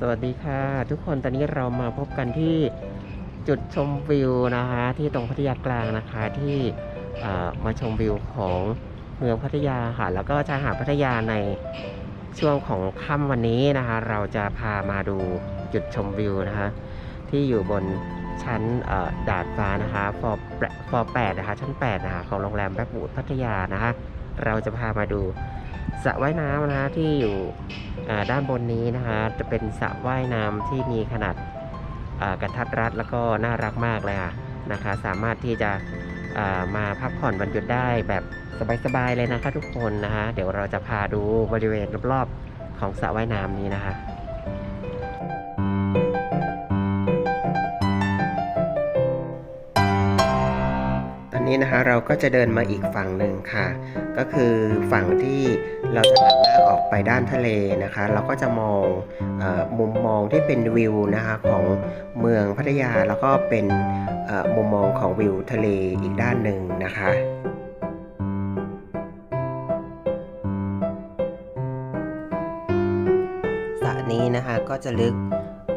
สวัสดีค่ะ ทุกคนตอนนี้เรามาพบกันที่จุดชมวิวนะคะที่ตรงพัทยากลางนะคะที่มาชมวิวของเมืองพัทยาค่ะแล้วก็ชายหาดพัทยาในช่วงของค่ำวันนี้นะคะเราจะพามาดูจุดชมวิวนะคะที่อยู่บนชั้นดาดฟ้านะคะฟอร์ฟอร์แปดนะคะชั้น8นะคะของโรงแรมแบ็กบูดพัทยานะคะเราจะพามาดู สระว่ายน้ำนะฮะที่อยู่ด้านบนนี้นะฮะจะเป็นสระว่ายน้ำที่มีขนาดกระทัดรัดแล้วก็น่ารักมากเลยค่ะนะคะ สามารถที่จะามาพักผ่อนวันหยุดได้แบบสบายๆเลยนะคะทุกคนนะคะเดี๋ยวเราจะพาดูบริเวณรอบๆของสระว่ายน้ำนี้นะคะ นี้นะคะเราก็จะเดินมาอีกฝั่งหนึ่งค่ะ ก็คือฝั่งที่เราจะหันหน้าออกไปด้านทะเลนะคะ เราก็จะมองอมุมมองที่เป็นวิวนะคะของเมืองพัทยาแล้วก็เป็นมุมมองของวิวทะเลอีกด้านหนึ่งนะคะสระนี้นะคะก็จะลึก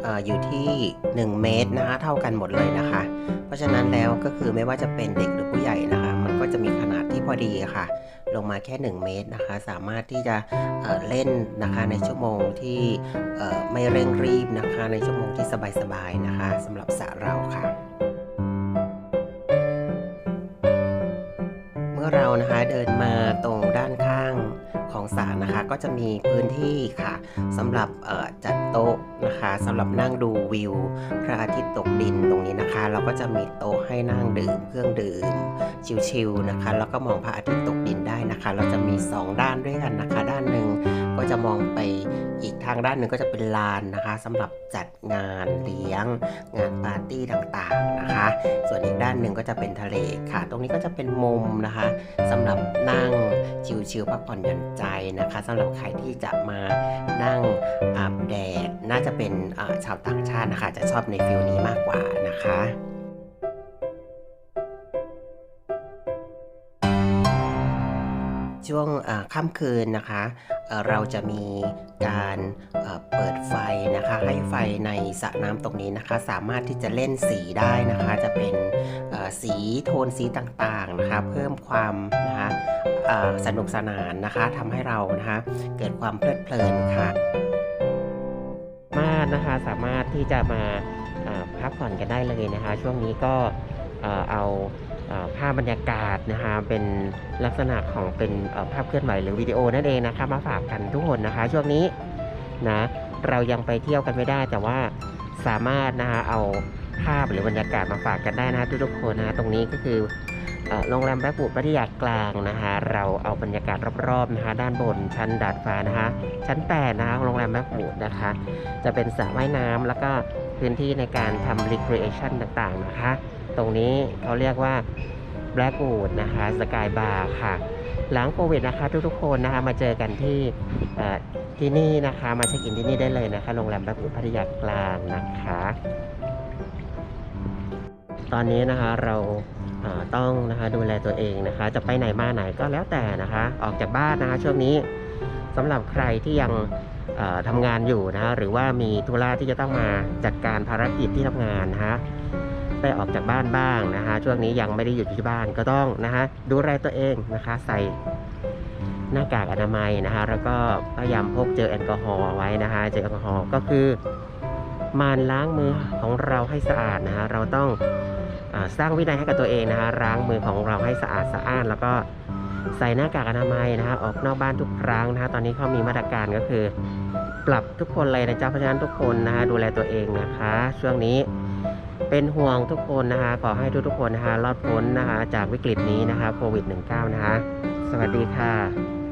ออยู่ที่ 1 เมตรนะคะเท่ากันหมดเลยนะคะ เพราะฉะนั้นแล้วก็คือไม่ว่าจะเป็นเด็กหรือผู้ใหญ่นะคะ มันก็จะมีขนาดที่พอดีค่ะ ลงมาแค่ 1 เมตรนะคะ สามารถที่จะเเล่นนะคะในชั่วโมงที่ไม่เร่งรีบนะคะ ในชั่วโมงที่สบายๆนะคะสำหรับสระเราค่ะ อเรานะคะเดินมาตรงด้านข้างของศาลนะคะ ก็จะมีพื้นที่ค่ะสำหรับจัดโต๊ะนะคะสำหรับนั่งดูวิว พระอาทิตย์ตกดินตรงนี้นะคะ เราก็จะมีโต๊ะให้นั่งดื่มเครื่องดื่มชิลๆนะคะ แล้วก็มองพระอาทิตย์ตกดินได้นะคะ เราจะมี 2 ด้านด้วยกันนะคะ ด้านหนึ่ง ก็จะมองไปอีกทางด้านหนึ่งก็จะเป็นลานนะคะสำหรับจัดงานเลี้ยง งานปาร์ตี้ต่างๆนะคะ ส่วนอีกด้านหนึ่งก็จะเป็นทะเลค่ะ ตรงนี้ก็จะเป็นมุมนะคะสำหรับนั่งชิลๆพักผ่อนหย่อนใจนะคะสำหรับใครที่จะมานั่งอาบแดดน่าจะเป็นชาวต่างชาตินะคะ จะชอบในฟิลนี้มากกว่านะคะช่วงค่ำคืนนะคะ เราจะมีการเปิดไฟนะคะ ให้ไฟในสระน้ำตรงนี้นะคะ สามารถที่จะเล่นสีได้นะคะ จะเป็นสีโทนสีต่างๆนะคะ เพิ่มความนะคะสนุกสนานนะคะทำให้เรานะคะเกิดความเพลิดเพลินค่ะมานะคะสามารถที่จะมาพักผ่อนกันได้เลยนะคะ ช่วงนี้ก็เอา ภาพบรรยากาศนะคะเป็นลักษณะของเป็นภาพเคลื่อนไหวหรือวิดีโอนั่นเองนะคะมาฝากกันทุกคนนะคะ ช่วงนี้นะเรายังไปเที่ยวกันไม่ได้ แต่ว่าสามารถนะคะเอาภาพหรือบรรยากาศมาฝากกันได้นะทุกๆคนนะตรงนี้ก็คือโรงแรมแบ็กบูดพัทยากลางนะคะเราเอาบรรยากาศรอบๆนะคะด้านบนชั้นดาดฟ้านะคะชั้น8นะคะของโรงแรมแบ็กบูดนะคะจะเป็นสระว่ายน้ำแล้วก็พื้นที่ในการทำ recreation ต่างๆนะคะ ตรงนี้เขาเรียกว่า Blackwood นะคะสกายบาร์ค่ะ หลังโควิดนะคะ ทุกๆคนนะคะมาเจอกันที่ที่นี่นะคะมาเช็คอินที่นี่ได้เลยนะคะโรงแรม Blackwood พัทยากลางนะคะ ตอนนี้นะคะเราต้องนะคะดูแลตัวเองนะคะ จะไปไหนมาไหนก็แล้วแต่นะคะ ออกจากบ้านนะคะช่วงนี้สำหรับใครที่ยังทำงานอยู่นะคะหรือว่ามีธุระที่จะต้องมาจัดการภารกิจที่ทำงานนะคะ ได้ออกจากบ้านบ้างนะคะช่วงนี้ยังไม่ได้อยู่ที่บ้านก็ต้องนะคะดูแลตัวเองนะคะ ใส่หน้ากากอนามัยนะคะแล้วก็พยายามพกเจลแอลกอฮอล์ไว้นะคะเจลแอลกอฮอล์ก็คือมันล้างมือของเราให้สะอาดนะคะเราต้องอสร้างวินัยให้กับตัวเองนะคะล้างมือของเราให้สะอาดสะอ้าน แล้วก็ใส่หน้ากากอนามัยนะคะออกนอกบ้านทุกครั้งนะคะตอนนี้เขามีมาตรการก็คือ ปรับทุกคนเลยนะจ๊ะเพราะฉะนั้นทุกคนนะคะดูแลตัวเองนะคะ ช่วงนี้ เป็นห่วงทุกคนนะคะ ขอให้ทุกๆคนนะคะรอดพ้นนะคะ จากวิกฤตนี้นะคะโควิด -19 นะคะ สวัสดีค่ะ